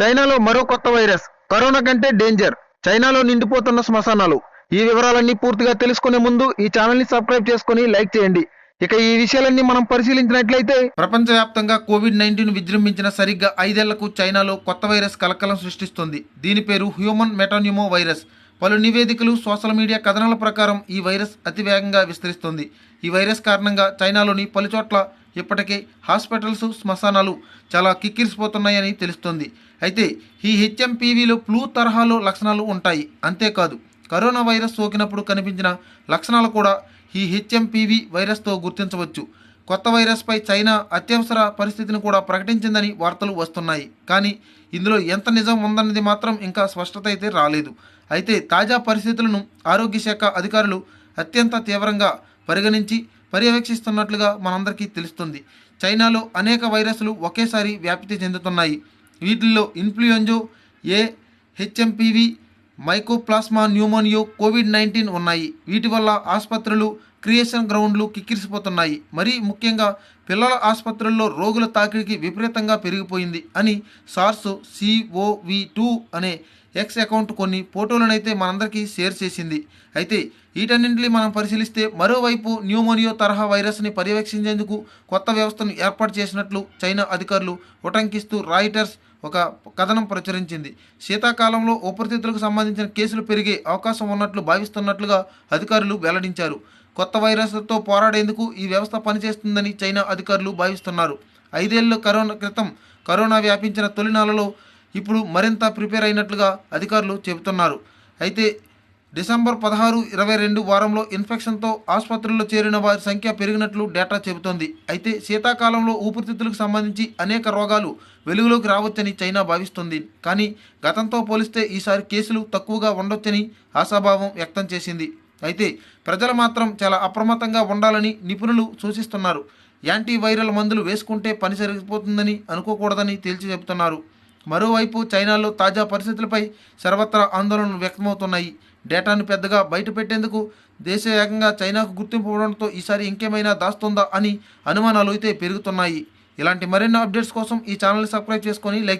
చైనాలో మరో కొత్త వైరస్ కరోనా కంటే డేంజర్. చైనాలో నిండిపోతున్న శ్మశానాలు. ఈ వివరాలన్నీ పూర్తిగా తెలుసుకునే ముందు ఈ ఛానల్ని సబ్స్క్రైబ్ చేసుకుని లైక్ చేయండి. ఇక ఈ విషయాలన్నీ మనం పరిశీలించినట్లయితే ప్రపంచవ్యాప్తంగా కోవిడ్ నైన్టీన్ విజృంభించిన సరిగ్గా ఐదేళ్ళకు చైనాలో కొత్త వైరస్ కలకలం సృష్టిస్తుంది. దీని పేరు హ్యూమన్ మెటాన్యూమో వైరస్. పలు నివేదికలు సోషల్ మీడియా కథనాల ప్రకారం ఈ వైరస్ అతివేగంగా విస్తరిస్తుంది. ఈ వైరస్ కారణంగా చైనాలోని పలుచోట్ల ఇప్పటికే హాస్పిటల్స్ శ్మశానాలు చాలా కిక్కిరిసిపోతున్నాయని తెలుస్తుంది. అయితే ఈ హెచ్ఎంపీవీలో ఫ్లూ తరహాలో లక్షణాలు ఉంటాయి. అంతేకాదు కరోనా వైరస్ సోకినప్పుడు కనిపించిన లక్షణాలు కూడా ఈ హెచ్ఎంపీవీ వైరస్తో గుర్తించవచ్చు. కొత్త వైరస్పై చైనా అత్యవసర పరిస్థితిని కూడా ప్రకటించిందని వార్తలు వస్తున్నాయి. కానీ ఇందులో ఎంత నిజం ఉందన్నది మాత్రం ఇంకా స్పష్టత అయితే రాలేదు. అయితే తాజా పరిస్థితులను ఆరోగ్య శాఖ అధికారులు అత్యంత తీవ్రంగా పరిగణించి పర్యవేక్షిస్తున్నట్లుగా మనందరికీ తెలుస్తుంది. చైనాలో అనేక వైరస్లు ఒకేసారి వ్యాప్తి చెందుతున్నాయి. వీటిల్లో influenza A HMPV mycoplasma pneumoniae COVID nineteen ఉన్నాయి. వీటి వల్ల ఆసుపత్రులు క్రియేషన్ గ్రౌండ్లు కిక్కిరిసిపోతున్నాయి. మరీ ముఖ్యంగా పిల్లల ఆసుపత్రుల్లో రోగుల తాకిడికి విపరీతంగా పెరిగిపోయింది అని సార్స్ సిఓవి టూ అనే ఎక్స్ అకౌంట్ కొన్ని ఫోటోలనైతే మనందరికీ షేర్ చేసింది. అయితే వీటన్నింటినీ మనం పరిశీలిస్తే మరోవైపు న్యూమోనియో తరహా వైరస్ని పర్యవేక్షించేందుకు కొత్త వ్యవస్థను ఏర్పాటు చేసినట్లు చైనా అధికారులు ఉటంకిస్తూ రాయిటర్స్ ఒక కథనం ప్రచురించింది. శీతాకాలంలో ఊపిరితిత్తులకు సంబంధించిన కేసులు పెరిగే అవకాశం ఉన్నట్లు భావిస్తున్నట్లుగా అధికారులు వెల్లడించారు. కొత్త వైరస్లతో పోరాడేందుకు ఈ వ్యవస్థ పనిచేస్తుందని చైనా అధికారులు భావిస్తున్నారు. ఐదేళ్ళ కరోనా క్రితం కరోనా వ్యాపించిన తొలినాలలో ఇప్పుడు మరింత ప్రిపేర్ అయినట్లుగా అధికారులు చెబుతున్నారు. అయితే డిసెంబర్ పదహారు ఇరవై రెండు వారంలో ఇన్ఫెక్షన్తో ఆసుపత్రుల్లో చేరిన వారి సంఖ్య పెరిగినట్లు డేటా చెబుతోంది. అయితే శీతాకాలంలో ఊపిరితిత్తులకు సంబంధించి అనేక రోగాలు వెలుగులోకి రావచ్చని చైనా భావిస్తుంది. కానీ గతంతో పోలిస్తే ఈసారి కేసులు తక్కువగా ఉండొచ్చని ఆశాభావం వ్యక్తం చేసింది. అయితే ప్రజలు మాత్రం చాలా అప్రమత్తంగా ఉండాలని నిపుణులు సూచిస్తున్నారు. యాంటీవైరల్ మందులు వేసుకుంటే పని సరిగిపోతుందని అనుకోకూడదని తేల్చి చెబుతున్నారు. మరోవైపు చైనాలో తాజా పరిస్థితులపై సర్వత్రా ఆందోళనలు వ్యక్తమవుతున్నాయి. డేటాను పెద్దగా బయటపెట్టేందుకు దేశవ్యాప్తంగా చైనాకు గుర్తింపు ఇవ్వడంతో ఈసారి ఇంకేమైనా దాస్తుందా అని అనుమానాలు అయితే పెరుగుతున్నాయి. ఇలాంటి మరిన్ని అప్డేట్స్ కోసం ఈ ఛానల్ సబ్స్క్రైబ్ చేసుకొని లైక్